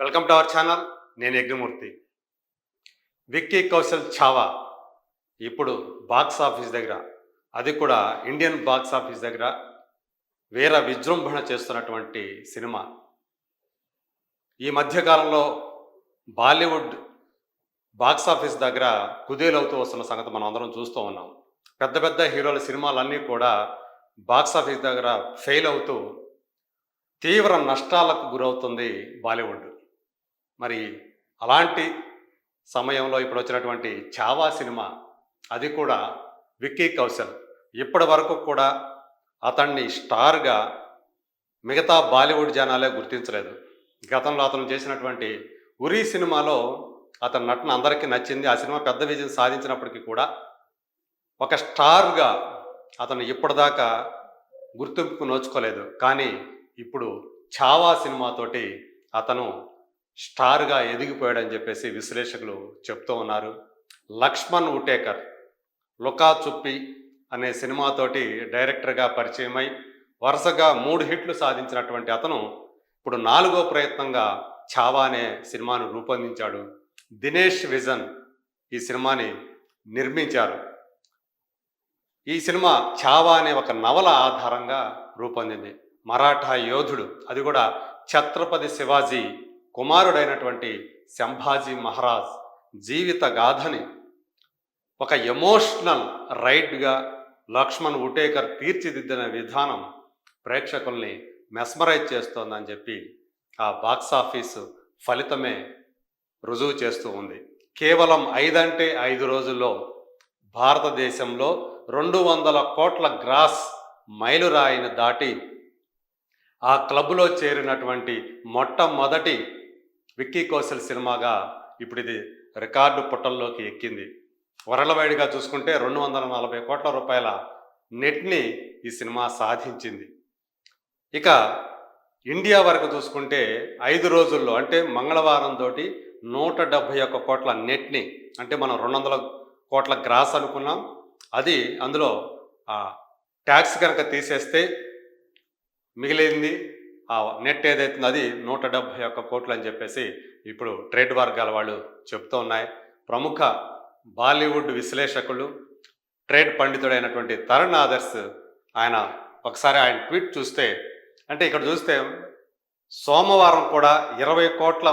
Welcome to our channel నేను యజ్ఞమూర్తి. విక్కీ కౌశల్ ఛావా ఇప్పుడు box office దగ్గర అది కూడా ఇండియన్ బాక్స్ ఆఫీస్ దగ్గర వేర విజృంభణ చేస్తున్నటువంటి సినిమా. ఈ మధ్యకాలంలో బాలీవుడ్ బాక్స్ ఆఫీస్ దగ్గర కుదేలవుతూ వస్తున్న సంగతి మనం అందరం చూస్తూ ఉన్నాం. పెద్ద పెద్ద హీరోల సినిమాలన్నీ కూడా బాక్స్ ఆఫీస్ దగ్గర ఫెయిల్ అవుతూ తీవ్ర నష్టాలకు గురవుతుంది బాలీవుడ్. మరి అలాంటి సమయంలో ఇప్పుడు వచ్చినటువంటి చావా సినిమా అది కూడా విక్కీ కౌశల్. ఇప్పటి వరకు కూడా అతన్ని స్టార్గా మిగతా బాలీవుడ్ జనాలే గుర్తించలేదు. గతంలో అతను చేసినటువంటి ఉరి సినిమాలో అతని నటన అందరికీ నచ్చింది. ఆ సినిమా పెద్ద విజయం సాధించినప్పటికీ కూడా ఒక స్టార్గా అతను ఇప్పటిదాకా గుర్తింపు నోచుకోలేదు. కానీ ఇప్పుడు చావా సినిమాతోటి అతను స్టార్గా ఎదిగిపోయాడని చెప్పేసి విశ్లేషకులు చెప్తూ ఉన్నారు. లక్ష్మణ్ ఉటేకర్ లుకా చుప్పి అనే సినిమాతోటి డైరెక్టర్గా పరిచయమై వరుసగా మూడు హిట్లు సాధించినటువంటి అతను ఇప్పుడు నాలుగో ప్రయత్నంగా ఛావా అనే సినిమాను రూపొందించాడు. దినేష్ విజన్ ఈ సినిమాని నిర్మించారు. ఈ సినిమా ఛావా అనే ఒక నవల ఆధారంగా రూపొందింది. మరాఠా యోధుడు అది కూడా ఛత్రపతి శివాజీ కుమారుడైనటువంటి సంభాజీ మహారాజ్ జీవిత గాథని ఒక ఎమోషనల్ రైడ్గా లక్ష్మణ్ ఉటేకర్ తీర్చిదిద్దిన విధానం ప్రేక్షకుల్ని మెస్మరైజ్ చేస్తోందని చెప్పి ఆ బాక్స్ ఆఫీసు ఫలితమే రుజువు చేస్తూ ఉంది. కేవలం ఐదంటే ఐదు రోజుల్లో భారతదేశంలో రెండు వందల కోట్ల గ్రాస్ మైలురాయిని దాటి ఆ క్లబ్లో చేరినటువంటి మొట్టమొదటి విక్కీ కౌశల్ సినిమాగా ఇప్పుడు ఇది రికార్డు పుటల్లోకి ఎక్కింది. వరలవైడ్గా చూసుకుంటే రెండు వందల నలభై కోట్ల రూపాయల నెట్ని ఈ సినిమా సాధించింది. ఇక ఇండియా వరకు చూసుకుంటే ఐదు రోజుల్లో అంటే మంగళవారం తోటి నూట డెబ్భై ఒక్క కోట్ల నెట్ని అంటే మనం రెండు వందల కోట్ల గ్రాస్ అనుకున్నాం. అది అందులో ట్యాక్స్ కనుక తీసేస్తే మిగిలింది ఆ నెట్ ఏదైతుందో అది నూట డెబ్భై ఒక్క కోట్లు అని చెప్పేసి ఇప్పుడు ట్రేడ్ వర్గాల వాళ్ళు చెప్తూ ఉన్నాయి. ప్రముఖ బాలీవుడ్ విశ్లేషకులు ట్రేడ్ పండితుడైనటువంటి తరుణ్ ఆదర్శ్ ఆయన ఒకసారి ఆయన ట్వీట్ చూస్తే అంటే ఇక్కడ చూస్తే సోమవారం కూడా ఇరవై కోట్ల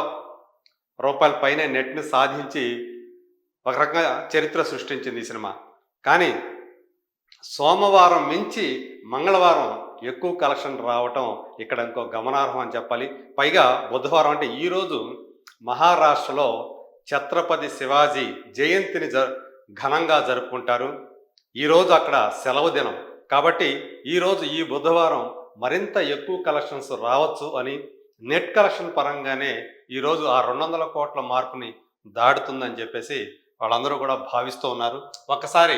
రూపాయల పైనే నెట్ని సాధించి ఒక రకంగా చరిత్ర సృష్టించింది ఈ సినిమా. కానీ సోమవారం మించి మంగళవారం ఎక్కువ కలెక్షన్ రావటం ఇక్కడ ఇంకో గమనార్హం అని చెప్పాలి. పైగా బుధవారం అంటే ఈరోజు మహారాష్ట్రలో ఛత్రపతి శివాజీ జయంతిని జ ఘనంగా జరుపుకుంటారు. ఈరోజు అక్కడ సెలవు దినం. కాబట్టి ఈరోజు ఈ బుధవారం మరింత ఎక్కువ కలెక్షన్స్ రావచ్చు అని నెట్ కలెక్షన్ పరంగానే ఈరోజు ఆ రెండు వందల కోట్ల మార్పుని దాడుతుందని చెప్పేసి వాళ్ళందరూ కూడా భావిస్తూ ఉన్నారు. ఒకసారి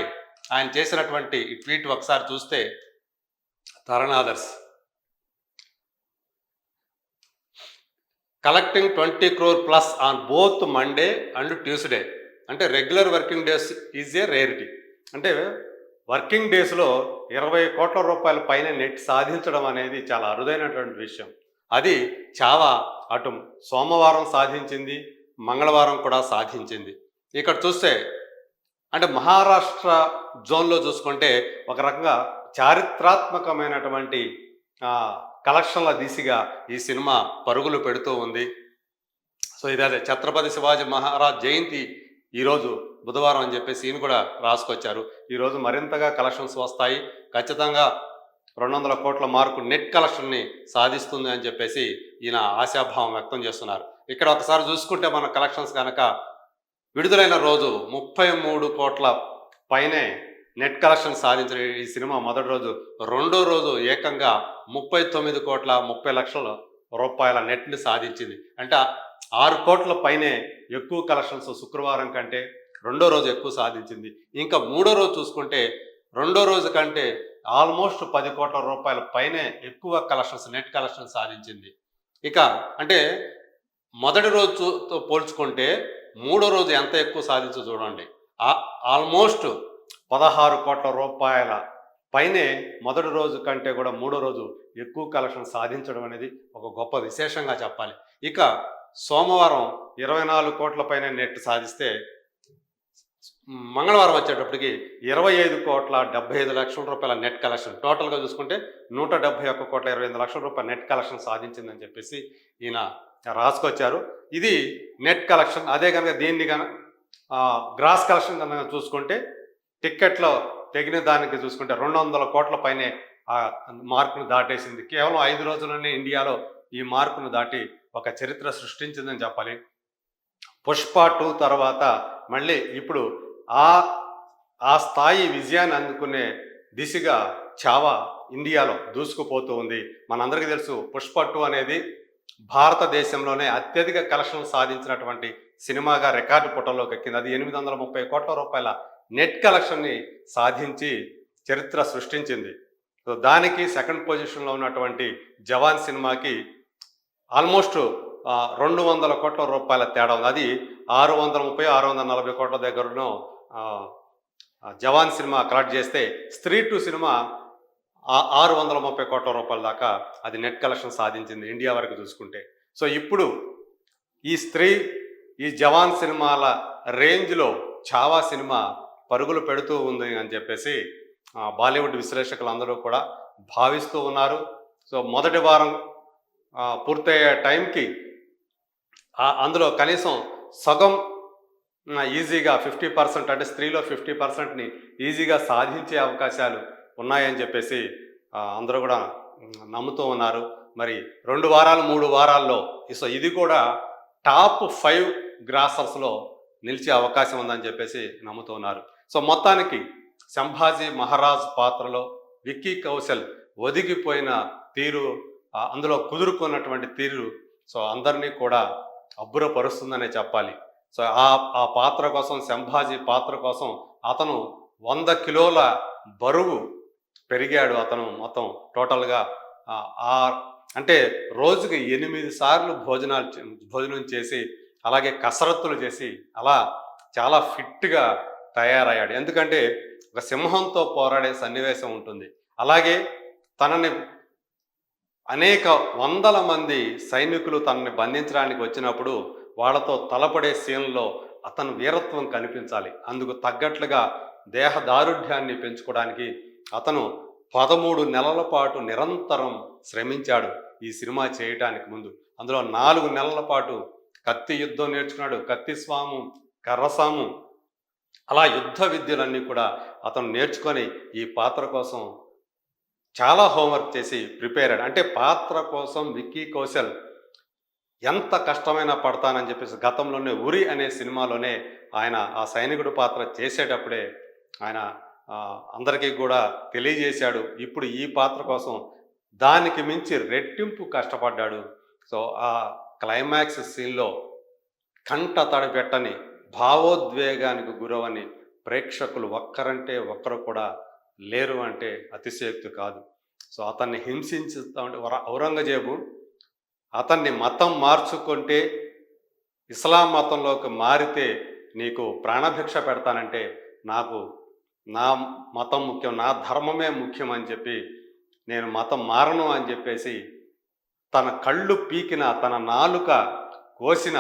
ఆయన చేసినటువంటి ట్వీట్ ఒకసారి చూస్తే Taran Adarsh collecting twenty crore plus on both Monday and Tuesday అంటే regular working days is a rarity అంటే వర్కింగ్ డేస్లో ఇరవై కోట్ల రూపాయల పైన నెట్ సాధించడం అనేది చాలా అరుదైనటువంటి విషయం. అది చావా అటు సోమవారం సాధించింది మంగళవారం కూడా సాధించింది. ఇక్కడ చూస్తే అంటే మహారాష్ట్ర జోన్లో చూసుకుంటే ఒక రకంగా చారిత్రాత్మకమైనటువంటి కలెక్షన్ల దిశగా ఈ సినిమా పరుగులు పెడుతూ ఉంది. సో ఇది అదే ఛత్రపతి శివాజీ మహారాజ్ జయంతి ఈరోజు బుధవారం అని చెప్పేసి ఈయన కూడా రాసుకొచ్చారు. ఈరోజు మరింతగా కలెక్షన్స్ వస్తాయి. ఖచ్చితంగా రెండు వందల కోట్ల మార్కు నెట్ కలెక్షన్ని సాధిస్తుంది అని చెప్పేసి ఈయన ఆశాభావం వ్యక్తం చేస్తున్నారు. ఇక్కడ ఒకసారి చూసుకుంటే మన కలెక్షన్స్ కనుక విడుదలైన రోజు ముప్పై మూడు కోట్ల పైనే నెట్ కలెక్షన్ సాధించిన ఈ సినిమా మొదటి రోజు రెండో రోజు ఏకంగా ముప్పై తొమ్మిది కోట్ల ముప్పై లక్షల రూపాయల నెట్ని సాధించింది. అంటే ఆరు కోట్ల పైనే ఎక్కువ కలెక్షన్స్ శుక్రవారం కంటే రెండో రోజు ఎక్కువ సాధించింది. ఇంకా మూడో రోజు చూసుకుంటే రెండో రోజు కంటే ఆల్మోస్ట్ పది కోట్ల రూపాయల పైనే ఎక్కువ కలెక్షన్స్ నెట్ కలెక్షన్ సాధించింది. ఇక అంటే మొదటి రోజుతో పోల్చుకుంటే మూడో రోజు ఎంత ఎక్కువ సాధించో చూడండి. ఆల్మోస్ట్ పదహారు కోట్ల రూపాయల పైనే మొదటి రోజు కంటే కూడా మూడో రోజు ఎక్కువ కలెక్షన్ సాధించడం అనేది ఒక గొప్ప విశేషంగా చెప్పాలి. ఇక సోమవారం ఇరవై నాలుగు కోట్ల పైన నెట్ సాధిస్తే మంగళవారం వచ్చేటప్పటికి ఇరవై ఐదు కోట్ల డెబ్బై ఐదు లక్షల రూపాయల నెట్ కలెక్షన్. టోటల్గా చూసుకుంటే నూట డెబ్బై ఒక్క కోట్ల ఇరవై ఐదు లక్షల రూపాయల నెట్ కలెక్షన్ సాధించిందని చెప్పేసి ఈయన రాసుకొచ్చారు. ఇది నెట్ కలెక్షన్. అదే కనుక దీన్ని కనుక గ్రాస్ కలెక్షన్ కనుక చూసుకుంటే టిక్కెట్లో తగిన దానికి చూసుకుంటే రెండు వందల కోట్ల పైనే ఆ మార్కును దాటేసింది. కేవలం ఐదు రోజుల్లోనే ఇండియాలో ఈ మార్కును దాటి ఒక చరిత్ర సృష్టించిందని చెప్పాలి. పుష్ప టూ తర్వాత మళ్ళీ ఇప్పుడు ఆ ఆ స్థాయి విజయాన్ని అందుకునే దిశగా చావా ఇండియాలో దూసుకుపోతూ ఉంది. మనందరికీ తెలుసు పుష్ప టూ అనేది భారతదేశంలోనే అత్యధిక కలెక్షన్లు సాధించినటువంటి సినిమాగా రికార్డు పుటల్లోకి ఎక్కింది. అది ఎనిమిది వందల ముప్పై కోట్ల రూపాయల నెట్ కలెక్షన్ని సాధించి చరిత్ర సృష్టించింది. సో దానికి సెకండ్ పొజిషన్లో ఉన్నటువంటి జవాన్ సినిమాకి ఆల్మోస్ట్ రెండు వందల కోట్ల రూపాయల తేడా ఉంది. అది ఆరు వందల ముప్పై ఆరు వందల నలభై కోట్ల దగ్గరను జవాన్ సినిమా కలెక్ట్ చేస్తే స్త్రీ టు సినిమా ఆరు వందల ముప్పై కోట్ల రూపాయల దాకా అది నెట్ కలెక్షన్ సాధించింది ఇండియా వరకు చూసుకుంటే. సో ఇప్పుడు ఈ స్త్రీ ఈ జవాన్ సినిమాల రేంజ్లో చావా సినిమా పరుగులు పెడుతూ ఉంది అని చెప్పేసి బాలీవుడ్ విశ్లేషకులు అందరూ కూడా భావిస్తూ ఉన్నారు. సో మొదటి వారం పూర్తయ్యే టైంకి అందులో కనీసం సగం ఈజీగా ఫిఫ్టీ పర్సెంట్ అంటే స్త్రీలో ఫిఫ్టీ పర్సెంట్ని ఈజీగా సాధించే అవకాశాలు ఉన్నాయని చెప్పేసి అందరూ కూడా నమ్ముతూ ఉన్నారు. మరి రెండు వారాలు మూడు వారాల్లో సో ఇది కూడా టాప్ ఫైవ్ గ్రాసర్స్లో నిలిచే అవకాశం ఉందని చెప్పేసి నమ్ముతూ ఉన్నారు. సో మొత్తానికి సంభాజీ మహారాజ్ పాత్రలో విక్కీ కౌశల్ ఒదిగిపోయిన తీరు అందులో కుదురుకున్నటువంటి తీరు సో అందరినీ కూడా అబ్బురపరుస్తుందనే చెప్పాలి. సో ఆ ఆ పాత్ర కోసం సంభాజీ పాత్ర కోసం అతను వంద కిలోల బరువు పెరిగాడు అతను మొత్తం టోటల్గా. ఆ, అంటే రోజుకి ఎనిమిది సార్లు భోజనాలు భోజనం చేసి అలాగే కసరత్తులు చేసి అలా చాలా ఫిట్గా తయారయ్యాడు. ఎందుకంటే ఒక సింహంతో పోరాడే సన్నివేశం ఉంటుంది. అలాగే తనని అనేక వందల మంది సైనికులు తనని బంధించడానికి వచ్చినప్పుడు వాళ్ళతో తలపడే సీన్లో అతను వీరత్వం కనిపించాలి. అందుకు తగ్గట్లుగా దేహ దారుఢ్యాన్ని పెంచుకోవడానికి అతను పదమూడు నెలల పాటు నిరంతరం శ్రమించాడు ఈ సినిమా చేయటానికి ముందు. అందులో నాలుగు నెలల పాటు కత్తి యుద్ధం నేర్చుకున్నాడు. కత్తి స్వాము కర్రసాము అలా యుద్ధ విద్యలన్నీ కూడా అతను నేర్చుకొని ఈ పాత్ర కోసం చాలా హోంవర్క్ చేసి ప్రిపేర్ అయ్యాడు. అంటే పాత్ర కోసం విక్కీ కౌశల్ ఎంత కష్టమైనా పడతానని చెప్పేసి గతంలోనే ఉరి అనే సినిమాలోనే ఆయన ఆ సైనికుడు పాత్ర చేసేటప్పుడే ఆయన అందరికీ కూడా తెలియజేశాడు. ఇప్పుడు ఈ పాత్ర కోసం దానికి మించి రెట్టింపు కష్టపడ్డాడు. సో ఆ క్లైమాక్స్ సీన్లో కంట తడిపెట్టని భావోద్వేగానికి గురవని ప్రేక్షకులు ఒక్కరంటే ఒక్కరు కూడా లేరు అంటే అతిశయోక్తి కాదు. సో అతన్ని హింసించుతామంటే ఔరంగజేబు అతన్ని మతం మార్చుకుంటే ఇస్లాం మతంలోకి మారితే నీకు ప్రాణభిక్ష పెడతానంటే నాకు నా మతం ముఖ్యం నా ధర్మమే ముఖ్యం అని చెప్పి నేను మతం మారను అని చెప్పేసి తన కళ్ళు పీకిన తన నాలుక కోసిన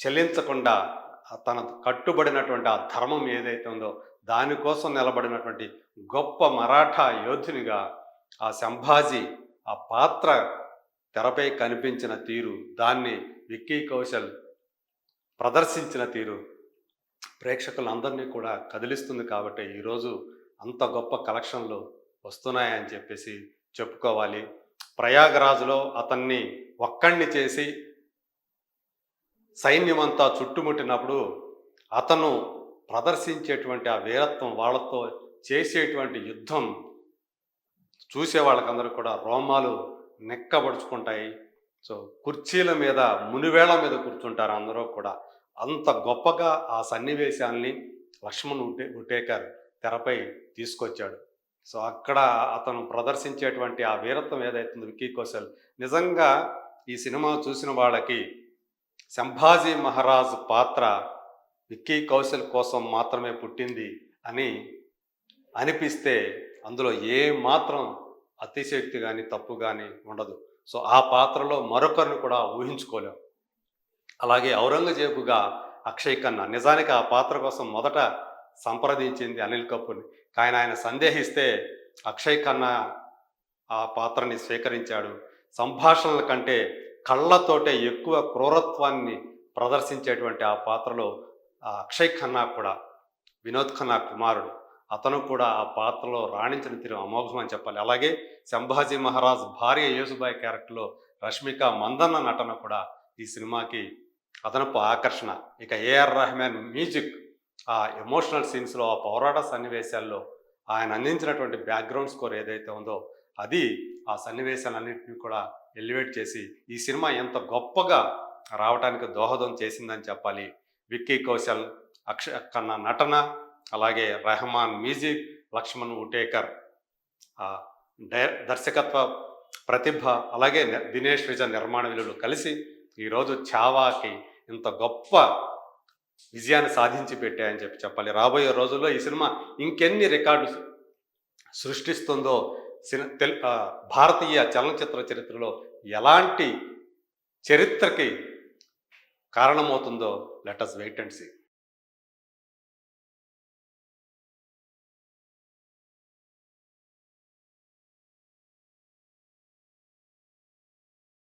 చెల్లించకుండా తన కట్టుబడినటువంటి ఆ ధర్మం ఏదైతే ఉందో దానికోసం నిలబడినటువంటి గొప్ప మరాఠా యోధునిగా ఆ సంభాజీ ఆ పాత్ర తెరపై కనిపించిన తీరు దాన్ని విక్కీ కౌశల్ ప్రదర్శించిన తీరు ప్రేక్షకులందరినీ కూడా కదిలిస్తుంది కాబట్టి ఈరోజు అంత గొప్ప కలెక్షన్లు వస్తున్నాయని చెప్పేసి చెప్పుకోవాలి. ప్రయాగరాజులో అతన్ని ఒక్కడిని చేసి సైన్యమంతా చుట్టుముట్టినప్పుడు అతను ప్రదర్శించేటువంటి ఆ వీరత్వం వాళ్ళతో చేసేటువంటి యుద్ధం చూసే వాళ్ళకందరూ కూడా రోమాలు నెక్కబడుచుకుంటాయి. సో కుర్చీల మీద మునివేళ మీద కూర్చుంటారు అందరూ కూడా. అంత గొప్పగా ఆ సన్నివేశాల్ని లక్ష్మణ్ ఉటే ఉటేకర్ తెరపై తీసుకొచ్చాడు. సో అక్కడ అతను ప్రదర్శించేటువంటి ఆ వీరత్వం ఏదైతుందో విక్కీ కౌశల్. నిజంగా ఈ సినిమా చూసిన వాళ్ళకి సంభాజీ మహారాజ్ పాత్ర విక్కీ కౌశల్ కోసం మాత్రమే పుట్టింది అని అనిపిస్తే అందులో ఏ మాత్రం అతిశక్తి కానీ తప్పు కానీ ఉండదు. సో ఆ పాత్రలో మరొకరిని కూడా ఊహించుకోలేం. అలాగే ఔరంగజేబుగా అక్షయ్ ఖన్నా నిజానికి ఆ పాత్ర కోసం మొదట సంప్రదించింది అనిల్ కపూర్ని. కానీ ఆయన సందేహిస్తే అక్షయ్ ఖన్నా ఆ పాత్రని స్వీకరించాడు. సంభాషణల కంటే కళ్ళతోటే ఎక్కువ క్రూరత్వాన్ని ప్రదర్శించేటువంటి ఆ పాత్రలో అక్షయ్ ఖన్నా కూడా వినోద్ ఖన్నా కుమారుడు. అతను కూడా ఆ పాత్రలో రాణించిన తీరు అమోఘం అని చెప్పాలి. అలాగే సంభాజీ మహారాజ్ భార్య యేసుబాయ్ క్యారెక్టర్లో రష్మిక మందన్న నటన కూడా ఈ సినిమాకి అదనపు ఆకర్షణ. ఇక ఏఆర్ రెహమాన్ మ్యూజిక్ ఆ ఎమోషనల్ సీన్స్లో ఆ పోరాట సన్నివేశాల్లో ఆయన అందించినటువంటి బ్యాక్గ్రౌండ్ స్కోర్ ఏదైతే ఉందో అది ఆ సన్నివేశాలన్నింటినీ కూడా ఎలివేట్ చేసి ఈ సినిమా ఎంత గొప్పగా రావడానికి దోహదం చేసిందని చెప్పాలి. విక్కీ కౌశల్ అక్ష కన్న నటన అలాగే రెహమాన్ మ్యూజిక్ లక్ష్మణ్ ఉటేకర్ డై దర్శకత్వ ప్రతిభ అలాగే దినేష్ విజయ నిర్మాణ విలువలు కలిసి ఈరోజు చావాకి ఇంత గొప్ప విజయాన్ని సాధించి పెట్టాయని చెప్పి చెప్పాలి. రాబోయే రోజుల్లో ఈ సినిమా ఇంకెన్ని రికార్డు సృష్టిస్తుందో తెల్ భారతీయ చలనచిత్ర చరిత్రలో ఎలాంటి చరిత్రకి కారణమవుతుందో let us wait and see.